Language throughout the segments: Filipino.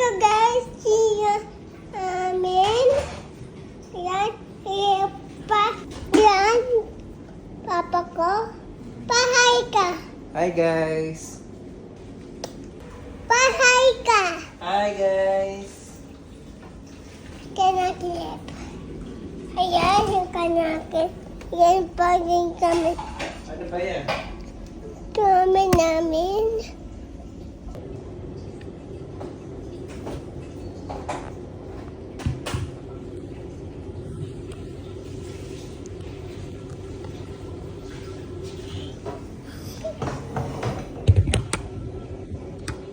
Ito guys, siya amin. Yan, yan pa. Yan, papa ko. Pahay ka. Hi guys! Pahay ka. Hi guys! Kanakilip. Ayan yung kanakil. Yan pa rin kami. Ano ba yan? Kami namin.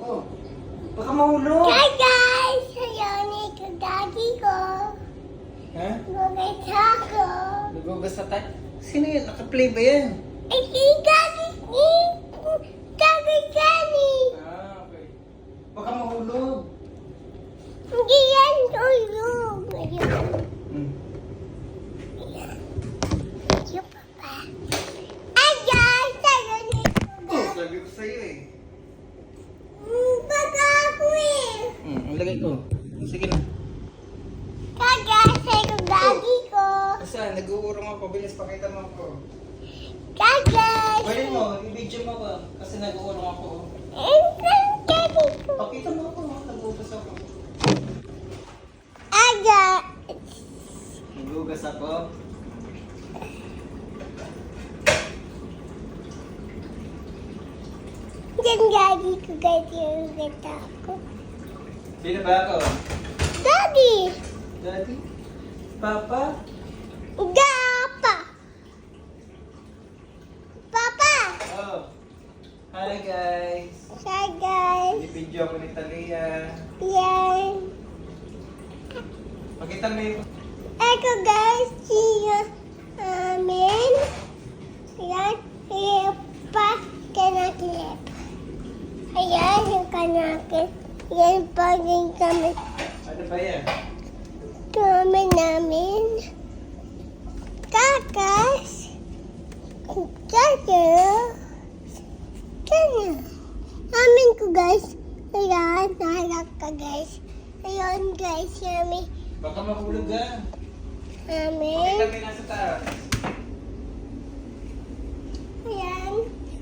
Oh, baka mahulog! Hi guys! Ayan ito daddy ko. Ha? Gugata ko. Nagugas na tayo? Sino yan? Naka-play ba yan? Ito daddy ni. Daddy daddy. Ah, okay. Baka mahulog. Hindi yan tulog. Hmm. Ayan ito Oh, sabi ko sa'yo eh. Baka ako eh. Hmm, ang lagay ko. Sige na. Hi guys! Ito daddy ko. Saan? Nag-uurong ako. Bilis, pakita mo ako. Guys! Pwede mo, i-video mo ako. Kasi nag-uurong ako. Pakita mo ako. Nagugas ako. Hi guys! Nagugas ako. Yan daddy ko guys yung gata ko. Sino ba ako? Daddy! Daddy? Papa? Gapa! Papa! Oh. Hi guys. Hi guys! I-video ako ni Talia. Yan. Pakita mo yung... Ito guys, siya amin. Yan, yung pa kanakilip. Ayan yung kanakil. Yan pa rin kami. Ano ba yan? Kami namin. Kakas. Kaya. Kaya. Amin ko guys. Nahalak ka guys. Ayan guys, yummy. Baka mahulog ka. Pakita mo yung nasa taas. Ayan.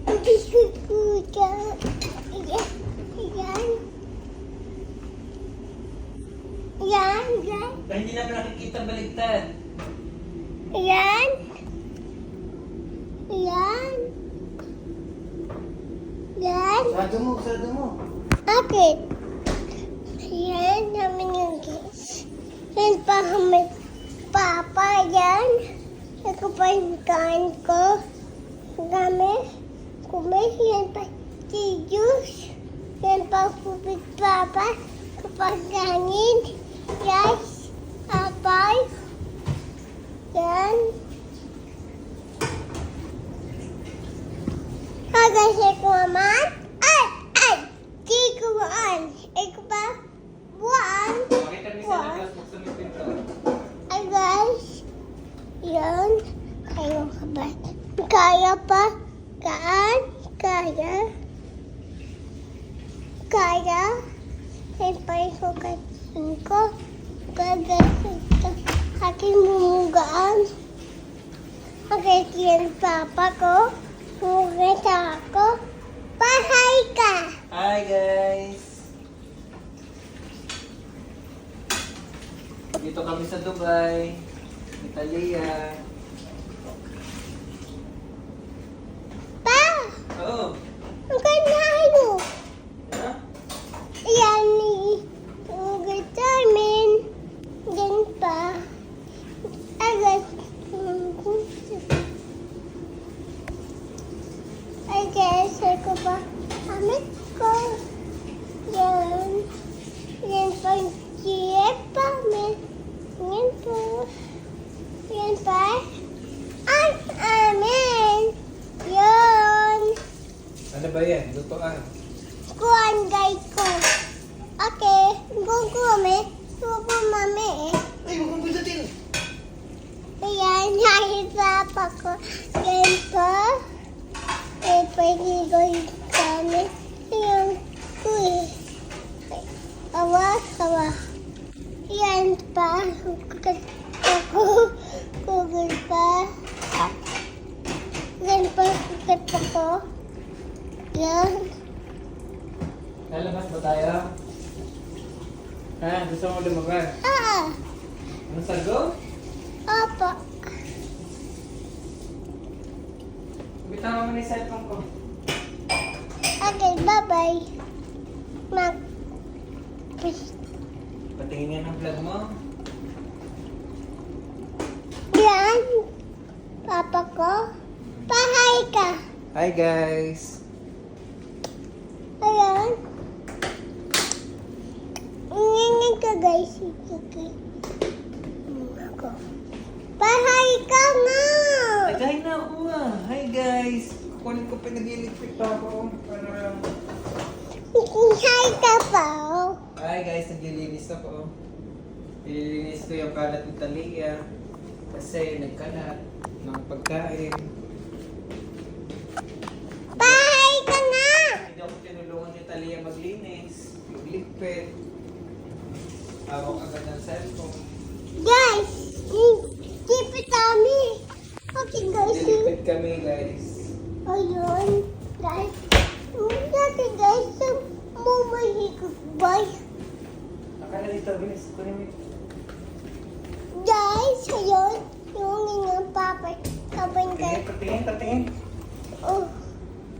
Hindi ko kuta. Ayan. Ayan. Ayan, ayan. Dahil hindi namin nakikita baligtad. Ayan. Ayan. Ayan. Sarado mo, sarado mo. Bakit? Namin yung guys. Yan pa kami. Papa, yan. Kain ko. Kami. Kumi, yan pa. Si Juice. Yan pa kupit papa. Kapag ganin. Yes. Apay. Yan. Kagasi ko naman. Ay! Ay! Di ko an. Ikaw ba? Buwan. Pakita mo yung sa labas, buksan mo yung pinto. Ay guys. Yan. Kayo kabat. Kaya pa. Kaan. Kaya. Kaya. Siyempre ko kasin ko. Gagasin ko. Aking mumugaan. Okay, yan papa ko. Mugata ako. Pahay ka. Hi guys! Dito kami sa Dubai. Italia. Pa! Oo. Ang kanayo. Ha? Yan ni Mugata min. Yan pa. Agas. I guess ako pa. Amit ko. Yan. Yan pa yung chip pa. Min. Yan po. Yan pa. Ay, amin. Yan. Ano ba yan? Lutoan. Kuhan guys ko. Okay. Gugumi. Gugumami eh. Ay, magpapindutin! Ayan, nakita ko. Ganito. Eh, pwede ko yung gamit. Yung kuy. Kawa, kawa. Yan pa. Kukat ako. Kukat pa. Yan pa, kukat ako. Yan. Lalabas ba tayo? Ha? Gusto mo lumabas? Ah, Ano sago? opo. Bitawan mo na yung cellphone ko. Okay, bye-bye. Mag... Patingin nga ng vlog mo. Yan. Papa ko. Pahay ka. Hi guys! Ayan. Ingingin ka guys. Sige. Ako. Pahay. Na ah! Hi guys! Kukunin ko pa ako para... Hi ka pa. Hi guys! Naglilinis ako. Nililinis ko yung kalat ni Talia. Kasi nagkalat ng pagkain. Pahay ka nga. Hindi ako tinulungan ni Talia maglinis. Magligpit. Hawak agad ng cellphone. Guys. Keep it on me. Okay guys. Nilipid kami guys. Ayun. Guys. Dati guys. Mumahigog boy. Akala dito, bilis. Kunin mo. Guys. Ayun. Yung inyong papa. Kapag Tingin, patingin, patingin. Oh.